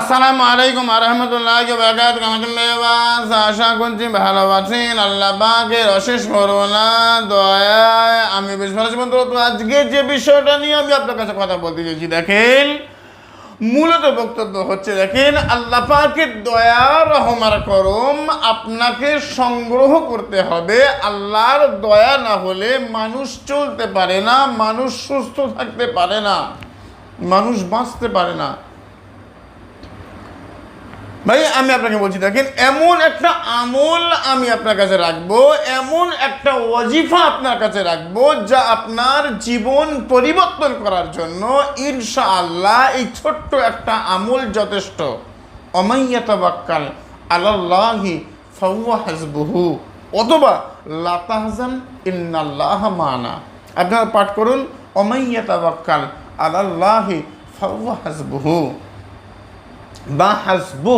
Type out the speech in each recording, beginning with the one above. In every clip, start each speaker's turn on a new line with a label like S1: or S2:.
S1: আসসালামু আলাইকুম আরহামতুল্লাহ বারকাত কামাতুল্লাহ আশা করছি ভালো আছেন। আল্লাহ পাকের অশেষ করোনা দয়ায়। আমি বেশ ভালো বন্ধু তো আজকে যে বিষয়টা নিয়ে আমি আপনার কাছে কথা বলতে চাইছি দেখেন, মূলত বক্তব্য হচ্ছে, দেখেন, আল্লাহ পাকের দয়া রহমার করম আপনাকে সংগ্রহ করতে হবে। আল্লাহর দয়া না হলে মানুষ চলতে পারে না, মানুষ সুস্থ থাকতে পারে না, মানুষ বাঁচতে পারে না। ভাই, আমি আপনাকে বলছি, দেখেন, এমন একটা আমল আমি আপনার কাছে রাখব, এমন একটা ওয়াজিফা আপনার কাছে রাখব যা আপনার জীবন পরিবর্তন করার জন্য ইনশা আল্লাহ এই ছোট্ট একটা আমল যথেষ্ট। অমাইয়াতাবাক্কাল আল্লাহি ফাওয়া হাসবুহু অথবা লাতাহজান ইন্নাল্লাহ মানা। আপনারা পাঠ করুন অমাইয়াতাবাক্কাল আলাল্লাহি ফাওয়া হাসবুহু। বা হাসবু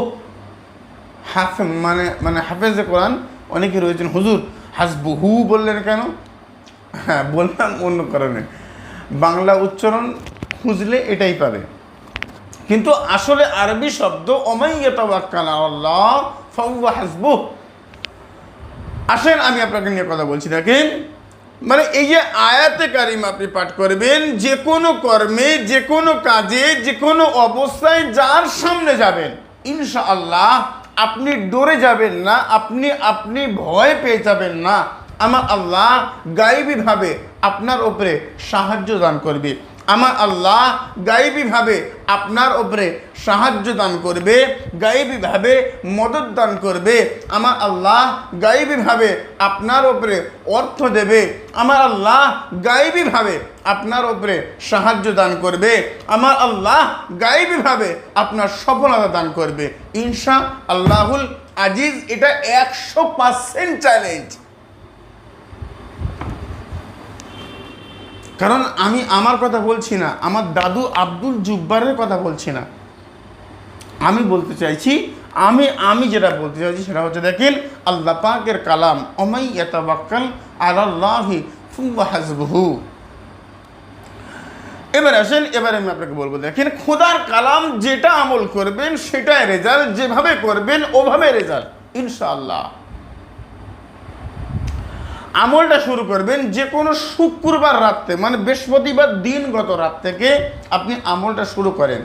S1: হাফ মানে মানে হাফেজে কোরআন অনেকে রয়েছেন, হুজুর হাসবুহু বললেন কেন? হ্যাঁ বললাম অন্য কারণে। বাংলা উচ্চারণ খুঁজলে এটাই পাবে। কিন্তু আসলে আরবি শব্দ আল্লাহ হাসবু আসেন, আমি আপনাকে নিয়ে কথা বলছি, দেখেন। মানে এই যে আয়াতে কারিম আপনি পাঠ করবেন, যে কোনো কর্মে, যে কোনো কাজে, যে কোনো অবস্থায় যার সামনে যাবেন ইনশা আল্লাহ আপনি ডরে যাবেন না, আপনি আপনি ভয় পেয়ে যাবেন না। আমার আল্লাহ গাইবীভাবে আপনার ওপরে সাহায্য দান করবে। আমার আল্লাহ গাইবীভাবে আপনার ওপরে সাহায্য দান করবে, গাইবীভাবে মদত দান করবে। আমার আল্লাহ গাইবীভাবে আপনার ওপরে অর্থ দেবে। আমার আল্লাহ গাইবীভাবে আপনার ওপরে সাহায্য দান করবে। আমার আল্লাহ গাইবীভাবে আপনার সফলতা দান করবে। ইনশা আল্লাহুল আজিজ, এটা একশো পার্সেন্ট চ্যালেঞ্জ কারণ আমি আমার কথা বলছি না, আমার দাদু আব্দুল জুব্বারের কথা বলছি না। আমি বলতে চাইছি, আমি আমি যেটা বলতে চাইছি সেটা হচ্ছে দেখেন, আল্লাহ পাকের কালাম অমাই এতাবাক্কাল আল্লাহি হাসবহু। এবার আসেন, এবার আমি আপনাকে বলব, দেখেন, খোদার কালাম যেটা আমল করবেন, সেটাই রেজাল্ট যেভাবে করবেন, ওভাবে রেজাল্ট ইনশাআল্লাহ। আমলটা শুরু করবেন যে কোনো শুক্রবার রাত্রে মানে বৃহস্পতিবার দিনগত রাত থেকে আপনি আমলটা শুরু করেন।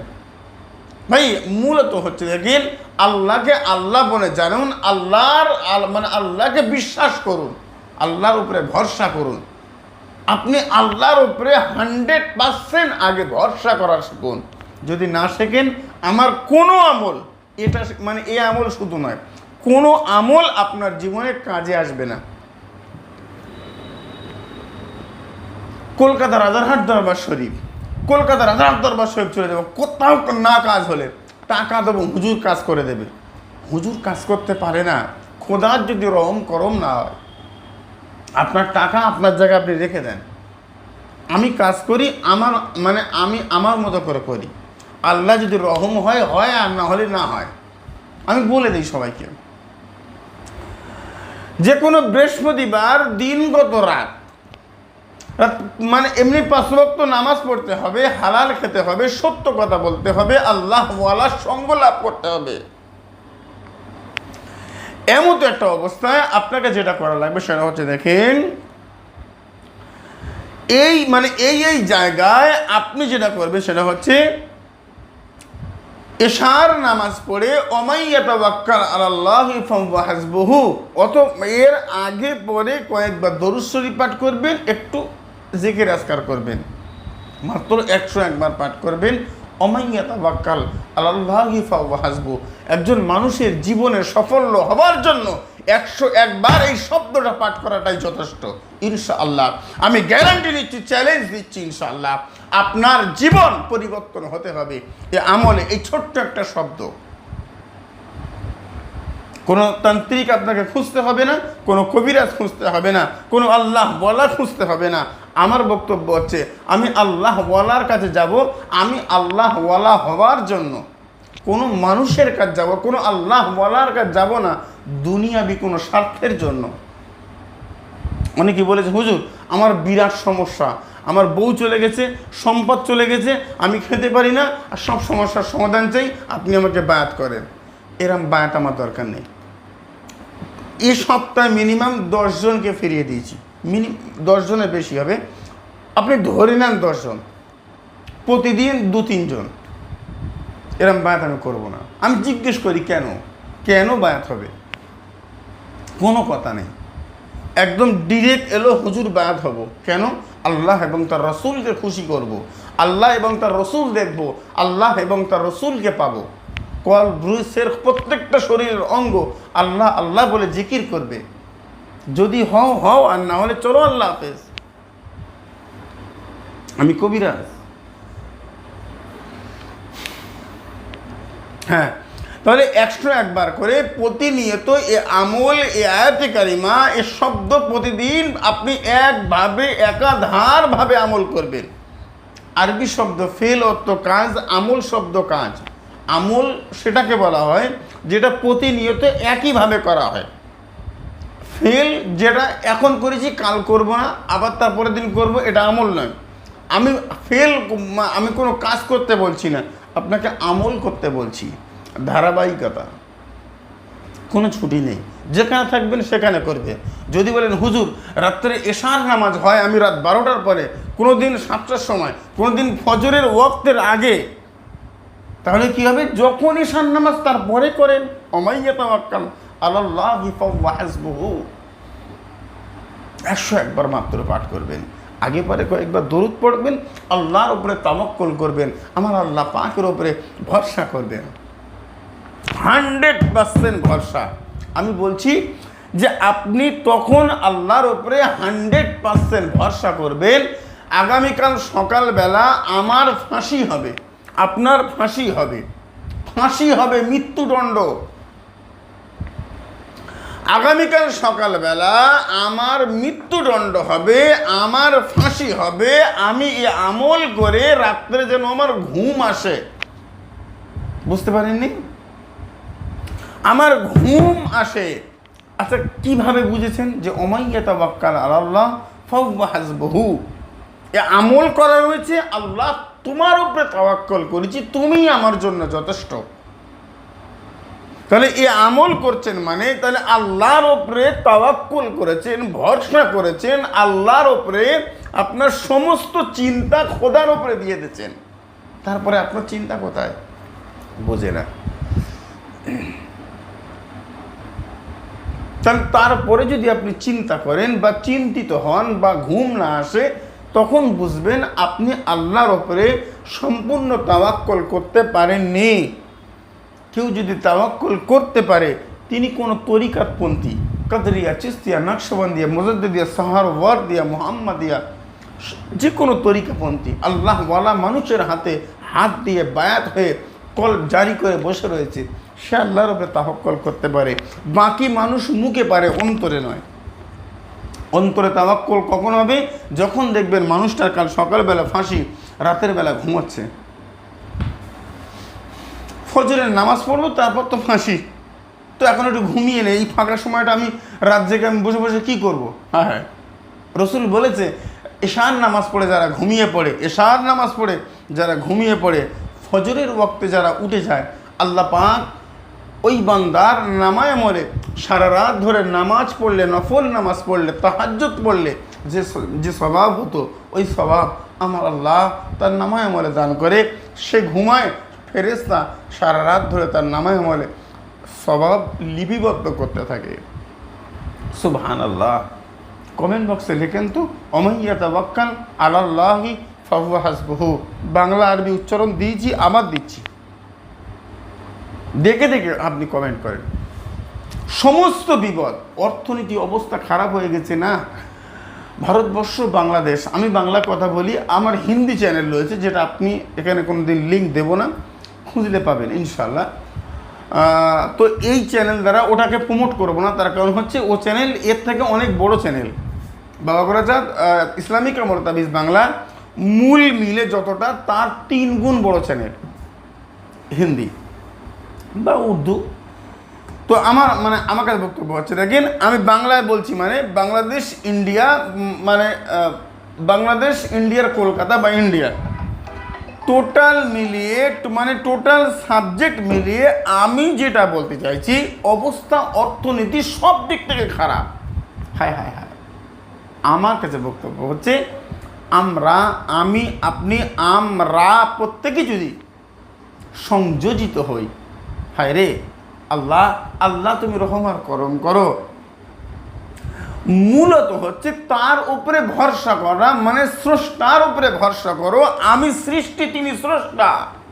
S1: ভাই, মূলত হচ্ছে দেখেন, আল্লাহকে আল্লাহ বলে জানুন, আল্লাহর আল- মানে আল্লাহকে বিশ্বাস করুন, আল্লাহর উপরে ভরসা করুন। আপনি আল্লাহর উপরে হান্ড্রেড পার্সেন্ট আগে ভরসা করা শিখুন। যদি না শেখেন, আমার কোনো আমল, এটা মানে এই আমল শুধু নয়, কোনো আমল আপনার জীবনে কাজে আসবে না। কলকাতা রাজারহাট দরবার শরীফ, কলকাতা রাজারহাট দরবার শরীফ চলে যাব। কোথাও না কাজ হলে টাকা দেবো, হুজুর কাজ করে দেবে। হুজুর কাজ করতে পারে না, খোদার যদি রম করম না হয়, আপনার টাকা আপনার জায়গায় আপনি রেখে দেন। আমি কাজ করি, আমার মানে আমি আমার মতো করে করি। আল্লাহ যদি রহম হয় হয়, আর না হলে না হয়। আমি বলে দিই সবাইকে। যে কোনো বৃহস্পতিবার দিনগত রাত রাত মানে এমনি পাঁচ ওয়াক্ত নামাজ পড়তে হবে, হালাল খেতে হবে, সত্য কথা বলতে হবে, আল্লাহ ওয়ালার সঙ্গ লাভ করতে হবে। এমন তো একটা অবস্থায় আপনাকে যেটা করা লাগবে সেটা হচ্ছে দেখেন, এই মানে এই এই জায়গায় আপনি যেটা করবেন সেটা হচ্ছে, এশার নামাজ পড়ে অমাইয়াতাবাক্কাল আলাল্লাহি ফাহুয়া হাসবুহু অত এর আগে পরে কয়েকবার দরুদ শরীফ পাঠ করবেন, একটু জিকির আজকার করবেন। মাত্র একশো একবার পাঠ করবেন। অমাইয়াতাবাক্কাল আলাল্লাহি ফাহুয়া হাসবু। একজন মানুষের জীবনে সফল হবার জন্য একশো একবার এই শব্দটা পাঠ করাটাই যথেষ্ট, ইনশাআল্লাহ। আমি গ্যারান্টি দিচ্ছি চ্যালেঞ্জ দিচ্ছি, ইনশাআল্লাহ। আপনার জীবন পরিবর্তন হতে হবে। এ আমলে এই ছোট্ট একটা শব্দ। কোনো তান্ত্রিক আপনাকে খুঁজতে হবে না, কোনো কবিরাজ খুঁজতে হবে না, কোনো আল্লাহ বলা খুঁজতে হবে না। আমার বক্তব্য হচ্ছে, আমি আল্লাহ ওয়ালার কাছে যাব, আমি আল্লাহ ওয়ালা হওয়ার জন্য। কোনো মানুষের কাজ যাব, কোনো আল্লাহ ওয়ালার কাজ যাব না, দুনিয়াবি কোনো স্বার্থের জন্য। অনেকে বলেছে, হুজুর, আমার বিরাট সমস্যা। আমার বউ চলে গেছে, সম্পদ চলে গেছে, আমি খেতে পারি না, আর সব সমস্যার সমাধান চাই, আপনি আমাকে বায়াত করেন। এরম বায়াত আমার দরকার নেই। এ সপ্তাহে মিনিমাম দশজনকে ফিরিয়ে দিয়েছি। মিনি দশজনের বেশি হবে। আপনি ধরে নেন দশজন। প্রতিদিন দু, তিনজন। এরম বায়াত আমি করব না। আমি জিজ্ঞেস করি, কেন? কেন বায়াত হবে? কোনো কথা নেই। একদম ডিরেক্ট এলো, হুজুর বায়াত হব। কেন? আল্লাহ এবং তার রসুলকে খুশি করব। আল্লাহ এবং তার রসুল দেখব। আল্লাহ এবং তার রসুলকে পাব। কল ব্রুসের প্রত্যেকটা শরীরের অঙ্গ আল্লাহ আল্লাহ বলে জিকির করবে। যদি হও হও, আর না হলে চলো, আল্লাহ হাফেজ। আমি কবিরাজ। হ্যাঁ তাহলে একশো একবার করে প্রতিনিয়ত এ আমল, এ আয়াতে কারিমা, এ শব্দ প্রতিদিন আপনি একভাবে, একাধারভাবে আমল করবেন। আরবি শব্দ ফেল অর্থ কাজ, আমল শব্দ কাজ। আমল সেটাকে বলা হয়, যেটা প্রতিনিয়ত একইভাবে করা হয়। ফেল যেটা এখন করেছি, কাল করব না, আবার তারপরের দিন করব, এটা আমল নয়। আমি ফেল আমি কোনো কাজ করতে বলছি না, আপনাকে আমল করতে বলছি। ধারাবাহিকতা, কোনো ছুটি নেই। যেখানে থাকবেন সেখানে করবে। যদি বলেন, হুজুর, রাত্রে এশার নামাজ হয়, আমি রাত বারোটার পরে কোনো দিন সাতটার সময় কোনো দিন ফজরের ওয়াক্তের আগে, তাহলে কি হবে? যখন ঈশান নামাজ তারপরে করেন, অমাইয়া তাওয়াক্কাল। একশো একবার মাত্র পাঠ করবেন। আগে পরে কয়েকবার দরুদ পড়বেন, আল্লাহর উপরে তামক্কল করবেন, আমার আল্লাহ পাকের উপরে ভরসা করবেন। হান্ড্রেড পার্সেন্ট ভরসা। আমি বলছি যে আপনি তখন আল্লাহর উপরে হান্ড্রেড পার্সেন্ট ভরসা করবেন, আগামীকাল সকালবেলা আমার ফাঁসি হবে, আপনার ফাঁসি হবে। ফাঁসি হবে মৃত্যুদণ্ড। আগামীকাল সকালবেলা আমার মৃত্যুদণ্ড হবে, আমার ফাঁসি হবে, আমি এ আমল করে রাত্রে যেন আমার ঘুম আসে। বুঝতে পারেননি? আমার ঘুম আসে। আচ্ছা কীভাবে বুঝেছেন যে অমাইয়া তাবাক্কাল আল্লাহ হাসবহু? এ আমল করা রয়েছে আল্লাহ তোমার উপরে তাওয়াক্কল করেছি তুমি আমার জন্য যথেষ্ট। তাহলে এ আমল করছেন মানে তাহলে আল্লাহর ওপরে তাওয়াক্কুল করেছেন, ভরসা করেছেন, আল্লাহর ওপরে আপনার সমস্ত চিন্তা খোদার ওপরে দিয়ে দিয়েছেন। তারপরে আপনার চিন্তা কোথায়? বোঝে না। তাহলে তারপরে যদি আপনি চিন্তা করেন বা চিন্তিত হন বা ঘুম না আসে, তখন বুঝবেন আপনি আল্লাহর ওপরে সম্পূর্ণ তাওয়াক্কল করতে পারেননি। কেউ যদি তাওয়াক্কল করতে পারে, তিনি কোনো তরিকাতপন্থী। কাদরিয়া, চিস্তিয়া, নকশবন্দিয়া মজদ্দিয়া সাহার ওয়ার দিয়া মোহাম্মদিয়া যে কোনো তরিকাপন্থী আল্লাহওয়ালা মানুষের হাতে হাত দিয়ে বায়াত হয়ে কল জারি করে বসে রয়েছে, সে আল্লাহর উপরে তাহক্কল করতে পারে। বাকি মানুষ মুখে পারে, অন্তরে নয়। অন্তরে তাওয়াক্কল কখন হবে? যখন দেখবেন মানুষটার কাল সকালবেলা ফাঁসি, রাতের বেলা ঘুমোচ্ছে। ফজরের নামাজ পড়ব, তারপর তো ফাঁসি। তো এখন একটু ঘুমিয়ে নেই এই ফাঁকা সময়টা আমি রাত জেগে আমি বসে বসে কী করব? হ্যাঁ হ্যাঁ। রসুল বলেছে, এশার নামাজ পড়ে যারা ঘুমিয়ে পড়ে, এশার নামাজ পড়ে যারা ঘুমিয়ে পড়ে, ফজরের ওক্তে যারা উঠে যায়, আল্লাহ পাক ওই বান্দার নামায় মরে, সারা রাত ধরে নামাজ পড়লে, নফল নামাজ পড়লে তাহাজ্জত পড়লে, যে যে স্বভাব হতো, ওই স্বভাব আমার আল্লাহ তার নামায় মরে দান করে, সে ঘুমায় ফেরেস্তা সারা রাত ধরে তার নামায় আমলে স্বভাব লিপিবদ্ধ করতে থাকে। সুবহান আল্লাহ কমেন্ট বক্সে লিখেন তো অমাইয়া তাবাক্কাল আলাল্লাহি ফাহুয়া হাসবহু। বাংলা আরবি উচ্চারণ দিয়েছি আবার দিচ্ছি। দেখে দেখে আপনি কমেন্ট করেন। সমস্ত বিপদ অর্থনীতি অবস্থা খারাপ হয়ে গেছে না? ভারতবর্ষ বাংলাদেশ আমি বাংলা কথা বলি আমার হিন্দি চ্যানেল রয়েছে যেটা আপনি এখানে কোনো দিন লিঙ্ক দেবো না। খুঁজলে পাবেন ইনশাল্লাহ তো এই চ্যানেল দ্বারা ওটাকে প্রমোট করব না তার কারণ হচ্ছে ও চ্যানেল এর থেকে অনেক বড় চ্যানেল। বাবা গোরাচাঁদ আহ, ইসলামিক আমরতাবিজ বাংলা মূল মিলে যতটা তার তিন গুণ বড় চ্যানেল হিন্দি বা উর্দু। তো আমার মানে আমার কাছে বক্তব্য হচ্ছে দেখেন আমি বাংলায় বলছি মানে বাংলাদেশ ইন্ডিয়া মানে বাংলাদেশ ইন্ডিয়ার কলকাতা বা ইন্ডিয়া। টোটাল মিলিয়ে মানে টোটাল সাবজেক্ট মিলিয়ে আমি যেটা বলতে চাইছি, অবস্থা, অর্থনীতি সব দিক থেকে খারাপ। হায় হায় হায়। আমার কাছে বক্তব্য হচ্ছে, আমরা, আমি, আপনি, আমরা প্রত্যেকে যদি সংযোজিত হই, হায় রে, আল্লাহ আল্লাহ তুমি রহম আর করম করো। মূলত হচ্ছে তার উপরে ভরসা করা মানে স্রষ্টার উপরে ভরসা করো, আমি সৃষ্টি, তিনি স্রষ্টা,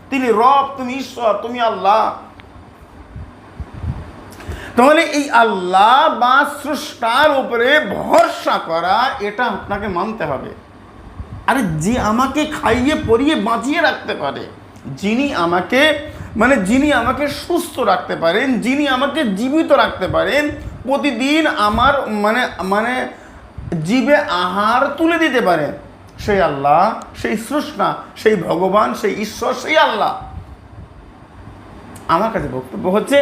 S1: তিনি রব, তুমি ঈশ্বর, তুমি আল্লাহ। তাহলে এই আল্লাহ বা স্রষ্টার উপরে ভরসা করা, এটা আপনাকে মানতে হবে। আরে যে আমাকে খাইয়ে, পরিয়ে, বাঁচিয়ে রাখতে পারে, যিনি আমাকে মানে যিনি আমাকে সুস্থ রাখতে পারেন, যিনি আমাকে জীবিত রাখতে পারেন প্রতিদিন আমার মানে মানে জীবে আহার তুলে দিতে পারে। সেই আল্লাহ, সেই স্রষ্টা সেই ভগবান, সেই ঈশ্বর, সেই আল্লাহ। আমার কাছে বক্তব্য হচ্ছে,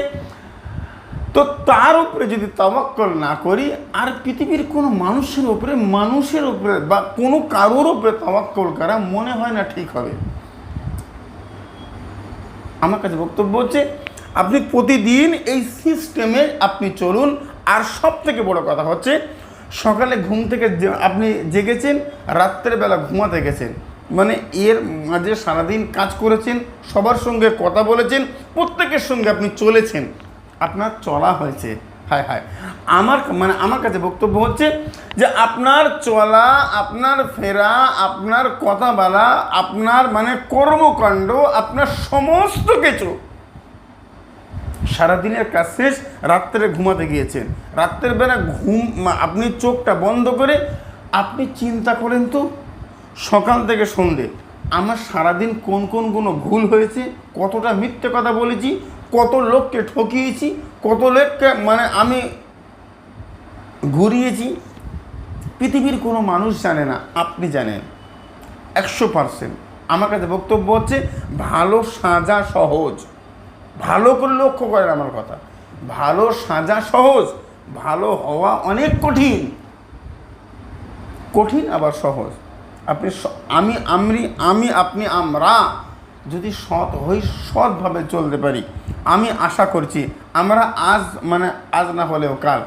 S1: তো তার উপরে যদি তাওয়াক্কল না করি, আর পৃথিবীর কোনো মানুষের উপরে মানুষের উপরে বা কোনো কারোর উপরে তাওয়াক্কল করা মনে হয় না ঠিক হবে। আমার কাছে বক্তব্য হচ্ছে আপনি প্রতিদিন এই সিস্টেমে আপনি চলুন। আর সব থেকে বড় কথা হচ্ছে, সকালে ঘুম থেকে আপনি জেগেছেন রাত্রেবেলা ঘুমাতে গেছেন মানে এর মাঝে সারাদিন কাজ করেছেন, সবার সঙ্গে কথা বলেছেন, প্রত্যেকের সঙ্গে আপনি চলেছেন। আপনার চলা হয়েছে। হায় হায়। আমার মানে আমার কাছে বক্তব্য হচ্ছে যে আপনার চলা, আপনার ফেরা, আপনার কথা বলা আপনার মানে কর্মকাণ্ড, আপনার সমস্ত কিছু সারাদিনের কাজ শেষ, রাত্রে ঘুমাতে গিয়েছেন। রাত্রের বেলা ঘুম আপনি চোখটা বন্ধ করে আপনি চিন্তা করেন তো, সকাল থেকে সন্ধে, আমার সারাদিন কোন কোন কোনো ভুল হয়েছে, কতটা মিথ্যে কথা বলেছি, কত লোককে ঠকিয়েছি, কত লোককে মানে আমি ঘুরিয়েছি। পৃথিবীর কোনো মানুষ জানে না, আপনি জানেন। একশো পার্সেন্ট। আমার কাছে বক্তব্য হচ্ছে, ভালো সাজা সহজ। ভালো করে লক্ষ্য করেন আমার কথা। ভালো সাজা সহজ, ভালো হওয়া অনেক কঠিন। কঠিন আবার সহজ। আপনি আমি আমি আমি, আপনি, আমরা যদি সৎ হই, সৎভাবে চলতে পারি, আমি আশা করছি, আমরা আজ মানে আজ না হলেও কাল।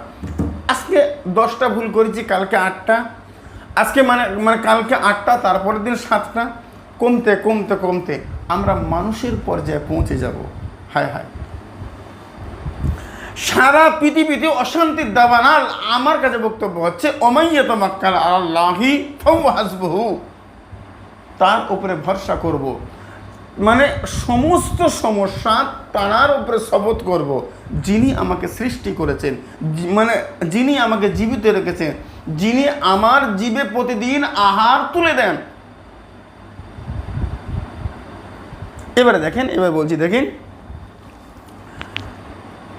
S1: আজকে দশটা ভুল করেছি, কালকে আটটা। আজকে মানে মানে কালকে আটটা, তারপরের দিন সাতটা। কমতে কমতে কমতে আমরা মানুষের পর্যায়ে পৌঁছে যাব। হায় হায় সারা পৃথিবীতে অশান্তির দাবানাল আমার কাছে বক্তব্য হচ্ছে, অমাইয়ত মাক্কাল আল্লাহি হাসবহু তার উপরে ভরসা করব। মানে সমস্ত সমস্যা তার উপরে শপথ করব। যিনি আমাকে সৃষ্টি করেছেন মানে যিনি আমাকে জীবিত রেখেছেন, যিনি আমার জীবে প্রতিদিন আহার তুলে দেন এবারে দেখেন, এবার বলছি, দেখেন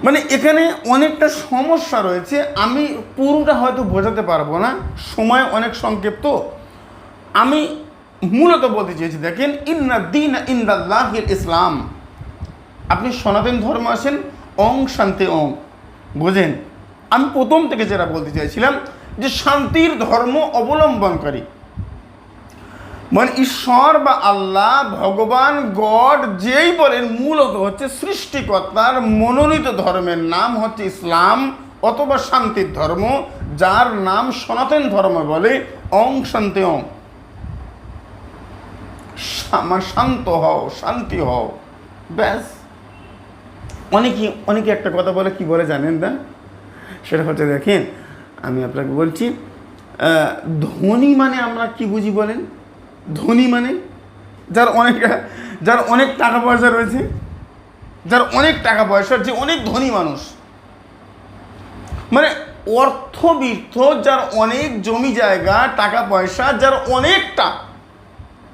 S1: মানে এখানে অনেকটা সমস্যা রয়েছে। আমি পুরোটা হয়তো বোঝাতে পারব না। সময় অনেক সংক্ষিপ্ত। আমি মূলত বলতে চেয়েছি, দেখেন, ইন্না দিন ইন্দাল্লাহিল ইসলাম। আপনি সনাতন ধর্ম আছেন অং শান্তি অং বোঝেন? আমি প্রথম থেকে যেটা বলতে চাইছিলাম যে শান্তির ধর্ম অবলম্বনকারী। মানে ঈশ্বর বা আল্লাহ, ভগবান, গড, যেই বলেন, মূলত হচ্ছে সৃষ্টিকর্তার মনোনীত ধর্মের নাম হচ্ছে ইসলাম অথবা শান্তির ধর্ম, যার নাম সনাতন ধর্ম বলে অং শান্তি অং। মানে শান্ত হও, শান্তি হও, ব্যাস। অনেকে অনেকে একটা কথা বলে, কি বলে জানেন না? সেটা হচ্ছে দেখেন, আমি আপনাকে বলছি ধনী মানে আমরা কি বুঝি বলেন? ধনী মানে? যার অনেক যার অনেক টাকা পয়সা রয়েছে, যার অনেক টাকা পয়সা, যে অনেক ধনী মানুষ। মানে অর্থবৃত্ত, যার অনেক জমি জায়গা, টাকা পয়সা, যার অনেকটা।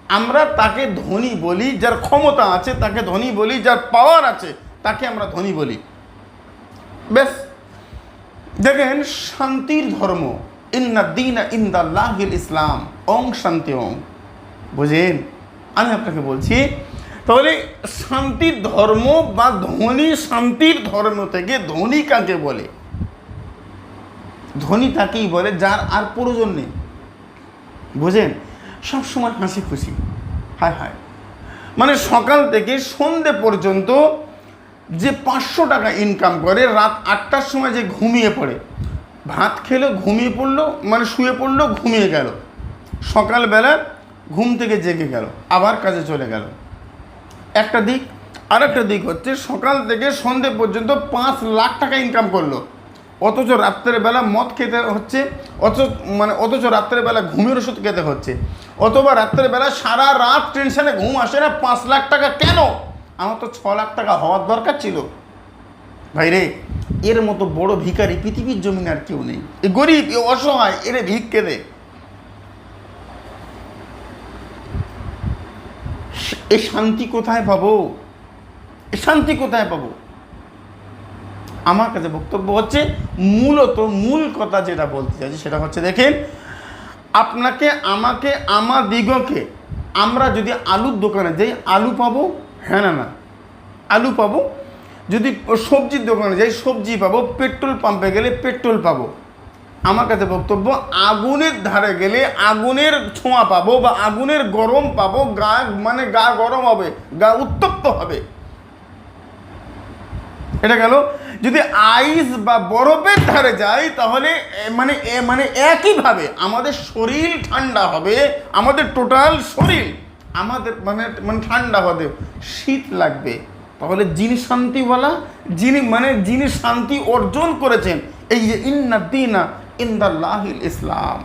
S1: আমরা তাকে ধনী বলি, যার ক্ষমতা আছে, তাকে ধনী বলি, যার পাওয়ার আছে, তাকে আমরা ধনী বলি। বেশ দেখেন, শান্তির ধর্ম। ইন্না দিন ইন্দাল্লাহিল ইসলাম। অং শান্তি অং বুঝেন? আমি আপনাকে বলছি, তাহলে শান্তির ধর্ম বা ধনী শান্তির ধর্ম থেকে ধনী কাকে বলে? ধনী তাকেই বলে, যার আর প্রয়োজন নেই। বুঝেন? সবসময় হাসি খুশি। হায় হায়। মানে সকাল থেকে সন্ধে পর্যন্ত যে পাঁচশো টাকা ইনকাম করে, রাত আটটার সময় যে ঘুমিয়ে পড়ে, ভাত খেলো, ঘুমিয়ে পড়ল মানে শুয়ে পড়ল, ঘুমিয়ে গেল। সকালবেলা ঘুম থেকে জেগে গেল, আবার কাজে চলে গেল। একটা দিক আর একটা দিক হচ্ছে সকাল থেকে সন্ধে পর্যন্ত পাঁচ লাখ টাকা ইনকাম করল। অথচ রাত্রের বেলা মদ খেতে হচ্ছে, অথচ মানে অথচ রাত্রের বেলা ঘুমের ওষুধ খেতে হচ্ছে, অথবা রাত্রের বেলা সারা রাত টেনশনে ঘুম আসে না, পাঁচ লাখ টাকা কেন? আমার তো ছ লাখ টাকা হওয়ার দরকার ছিল। ভাই রে, এর মতো বড় ভিখারি পৃথিবীর জমিনে আর কেউ নেই। এ গরিব, এ অসহায়, এরে ভিক্ষে দে। এ শান্তি কোথায় পাবো? এ শান্তি কোথায় পাবো? আমার কাছে বক্তব্য হচ্ছে, মূলত মূল কথা যেটা বলতে চাইছি সেটা হচ্ছে দেখেন, আপনাকে, আমাকে, আমার দিগকে আমরা যদি আলুর দোকানে যাই, আলু পাবো? হ্যাঁ না না। আলু পাবো। যদি সবজির দোকানে যাই, সবজি পাবো, পেট্রোল পাম্পে গেলে পেট্রোল পাবো। আমার কাছে বক্তব্য, আগুনের ধারে গেলে আগুনের ছোঁয়া পাবো বা আগুনের গরম পাবো, গা মানে গা গরম হবে, গা উত্তপ্ত হবে। এটা গেল। যদি আইস বা বরফের ধারে যাই, তাহলে মানে মানে একইভাবে আমাদের শরীর ঠান্ডা হবে, আমাদের টোটাল শরীর আমাদের মানে মানে ঠান্ডা হবে, শীত লাগবে। তাহলে যিনি শান্তিওয়ালা, যিনি মানে যিনি শান্তি অর্জন করেছেন, এই যে ইন্না দিনা ইন্দাল্লাহিল ইসলাম।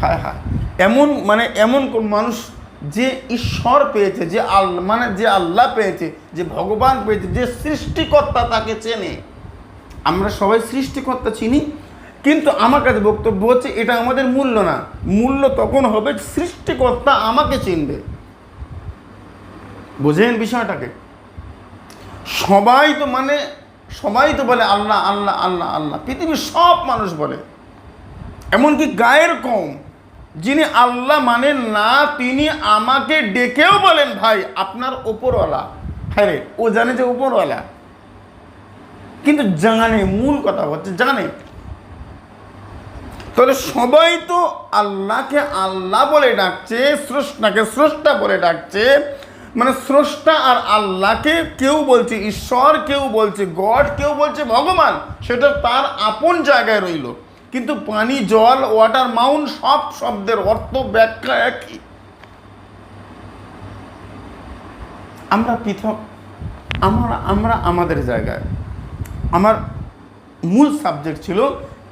S1: হায় হায়। এমন মানে এমন কোন মানুষ যে ঈশ্বর পেয়েছে, যে আল মানে যে আল্লাহ পেয়েছে, যে ভগবান পেয়েছে, যে সৃষ্টিকর্তা তাকে চেনে। আমরা সবাই সৃষ্টিকর্তা চিনি, কিন্তু আমার কাছে বক্তব্য হচ্ছে, এটা আমাদের মূল্য না। মূল্য তখন হবে সৃষ্টিকর্তা আমাকে চিনবে। বুঝেন বিষয়টাকে? সবাই তো মানে সবাই তো বলে আল্লাহ আল্লাহ আল্লাহ আল্লাহ। পৃথিবীর সব মানুষ বলে। এমনকি গায়ের কম। যিনি আল্লাহ মানেন না, তিনি আমাকে ডেকেও বলেন, ভাই, আপনার ওপরওয়ালা হ্যাঁ রে, ও জানে যে ওপরওয়ালা কিন্তু জানে, মূল কথা হচ্ছে জানে। তাহলে সবাই তো আল্লাহকে আল্লাহ বলে ডাকছে, স্রষ্টাকে স্রষ্টা বলে ডাকছে। মানে স্রষ্টা আর আল্লাহকে কেউ বলছে ঈশ্বর, কেউ বলছে গড, কেউ বলছে ভগবান। সেটা তার আপন জায়গায় রইল। কিন্তু পানি, জল ওয়াটার মাউন্ট সব শব্দের অর্থ ব্যাখ্যা একই। আমরা পৃথক, আমরা আমরা আমাদের জায়গায়। আমার মূল সাবজেক্ট ছিল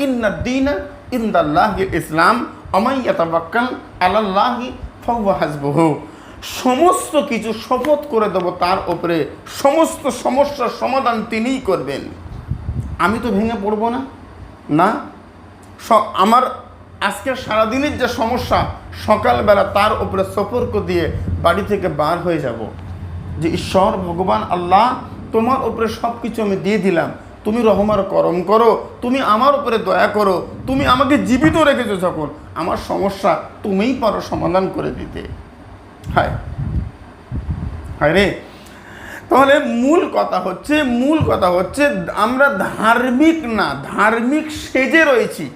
S1: ইন্নাদ্দিনা ইন্দাল্লাহ ইসলাম অমাইয়াতাবাক্কাল আলাল্লাহি ফাহুয়া হাসবহু। সমস্ত কিছু শপথ করে দেবো তার ওপরে সমস্ত সমস্যার সমাধান তিনিই করবেন। আমি তো ভেঙে পড়ব না? না? আমার আজকের সারাদিনের যে সমস্যা, সকালবেলা তার উপরে সতর্ক দিয়ে বাড়ি থেকে বার হয়ে যাব। যে ঈশ্বর, ভগবান, আল্লাহ, তোমার উপরে সব কিছু আমি দিয়ে দিলাম। তুমি রহমার করম করো। তুমি আমার উপরে দয়া করো। তুমি আমাকে জীবিত রেখেছো যখন। আমার সমস্যা তুমিই পারো সমাধান করে দিতে। হায়। হায় রে। তাহলে মূল কথা হচ্ছে, মূল কথা হচ্ছে আমরা ধার্মিক না, ধার্মিক সেজে রয়েছি।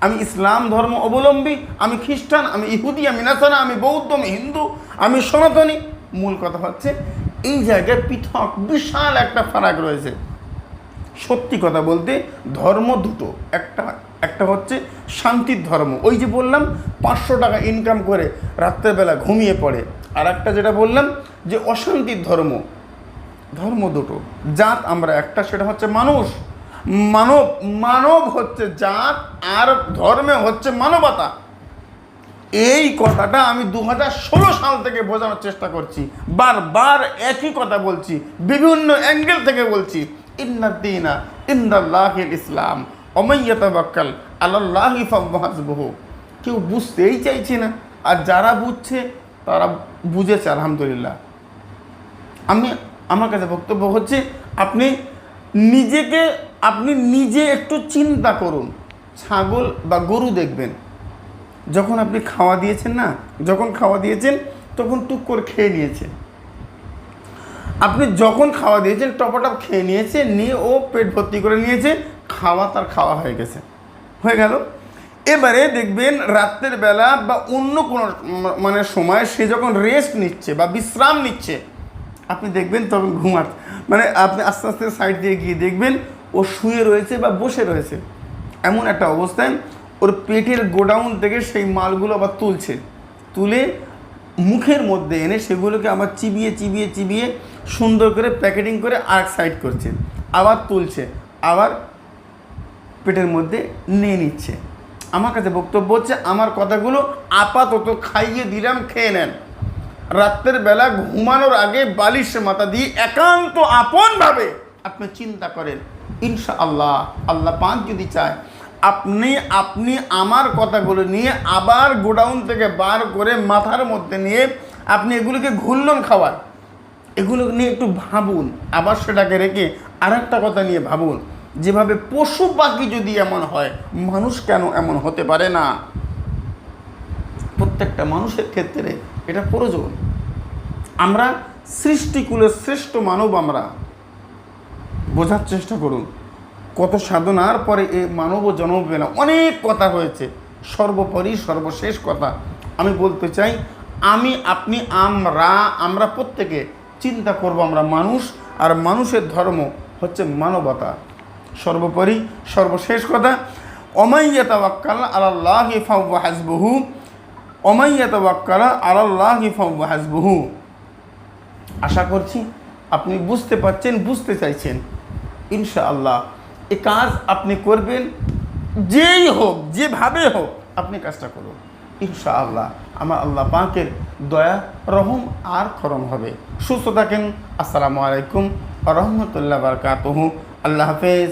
S1: আমি ইসলাম ধর্ম অবলম্বী, আমি খ্রিস্টান, আমি ইহুদি, আমি নাসানা আমি বৌদ্ধ, আমি হিন্দু, আমি সনাতনী। মূল কথা হচ্ছে, এই জায়গায় পৃথক বিশাল একটা ফারাক রয়েছে। সত্যি কথা বলতে, ধর্ম দুটো। একটা একটা হচ্ছে শান্তির ধর্ম। ওই যে বললাম, পাঁচশো টাকা ইনকাম করে রাত্রেবেলা ঘুমিয়ে পড়ে। আর একটা যেটা বললাম, যে অশান্তির ধর্ম। ধর্ম দুটো। জাত আমরা একটা, সেটা হচ্ছে মানুষ। মানব মানব হচ্ছে জাত আর ধর্মে হচ্ছে মানবতা। এই কথাটা আমি দু হাজার ষোলো সাল থেকে বোঝানোর চেষ্টা করছি। বারবার একই কথা বলছি, বিভিন্ন অ্যাঙ্গেল থেকে বলছি। ইন্নাদ্দিনা ইন্দাল্লাহিল ইসলাম অমাইয়াতাবাক্কাল আল্লাহি ফাহবহু কেউ বুঝতেই চাইছে না, আর যারা বুঝছে, তারা বুঝেছে, আলহামদুলিল্লাহ। আমি, আমার কাছে বক্তব্য হচ্ছে, আপনি নিজেকে আপনি নিজে একটু চিন্তা করুন। ছাগল বা গরু দেখবেন। যখন আপনি খাওয়া দিয়েছেন না, যখন খাওয়া দিয়েছেন, তখন টুক করে খেয়ে নিয়েছে আপনি যখন খাওয়া দিয়েছেন টপাটপ খেয়ে নিয়েছে নিয়ে ও পেট ভর্তি করে নিয়েছে, খাওয়া তার খাওয়া হয়ে গেছে। হয়ে গেল। এবারে দেখবেন রাত্রের বেলা বা অন্য কোনো মানে সময় সে যখন রেস্ট নিচ্ছে বা বিশ্রাম নিচ্ছে, আপনি দেখবেন তখন ঘুমাত মানে আপনি আস্তে আস্তে সাইড দিয়ে গিয়ে দেখবেন ও শুয়ে রয়েছে বা বসে রয়েছে। এমন একটা অবস্থায় ওর পেটের গোডাউন থেকে সেই মালগুলো আবার তুলছে। তুলে মুখের মধ্যে এনে সেগুলোকে আবার চিবিয়ে চিবিয়ে চিবিয়ে সুন্দর করে প্যাকেটিং করে আর সাইড করছে। আবার তুলছে, আবার পেটের মধ্যে নিয়ে নিচ্ছে। আমার কাছে বক্তব্য হচ্ছে, আমার কথাগুলো আপাতত খাইয়ে দিলাম, খেয়ে নেন। রাত্রের বেলা ঘুমানোর আগে বালিশ মাথা দিয়ে একান্ত আপনভাবে আপনি চিন্তা করেন ইনশা আল্লাহ আল্লাহ পাক যদি চায়, আপনি আপনি আমার কথাগুলো নিয়ে আবার গোডাউন থেকে বার করে মাথার মধ্যে নিয়ে আপনি এগুলোকে ঘুরলন খাওয়ার এগুলো নিয়ে একটু ভাবুন, আবার সেটাকে রেখে আর একটা কথা নিয়ে ভাবুন। যেভাবে পশু পাখি যদি এমন হয়, মানুষ কেন এমন হতে পারে না? প্রত্যেকটা মানুষের ক্ষেত্রে এটা প্রয়োজন। আমরা সৃষ্টিকুলের শ্রেষ্ঠ মানব আমরা। বোঝার চেষ্টা করুন। কত সাধনার পরে এ মানব জন্ম পেলাম অনেক কথা হয়েছে। সর্বোপরি সর্বশেষ কথা আমি বলতে চাই, আমি, আপনি, আমরা আমরা প্রত্যেকে চিন্তা করব আমরা মানুষ, আর মানুষের ধর্ম হচ্ছে মানবতা। সর্বোপরি সর্বশেষ কথা অমাইয়া তাওয়াক্কাল আল্লাহ ফাউবা হাসবহু অমাইয়া তাওয়াক্কাল আল্লাহ ফাউবা হাসবহু। আশা করছি আপনি বুঝতে পারছেন, বুঝতে চাইছেন। ইনশাআল্লাহ। এ কাজ আপনি করবেন, যেই হোক, যেভাবে হোক, আপনি কাজটা করুন। ইনশাআল্লাহ, আমার আল্লাহ পাঁকের দয়া, রহম আর খরম হবে। সুস্থ থাকেন, আসসালামু আলাইকুম রহমতুল্লাহ বারকাত আল্লাহ হাফেজ।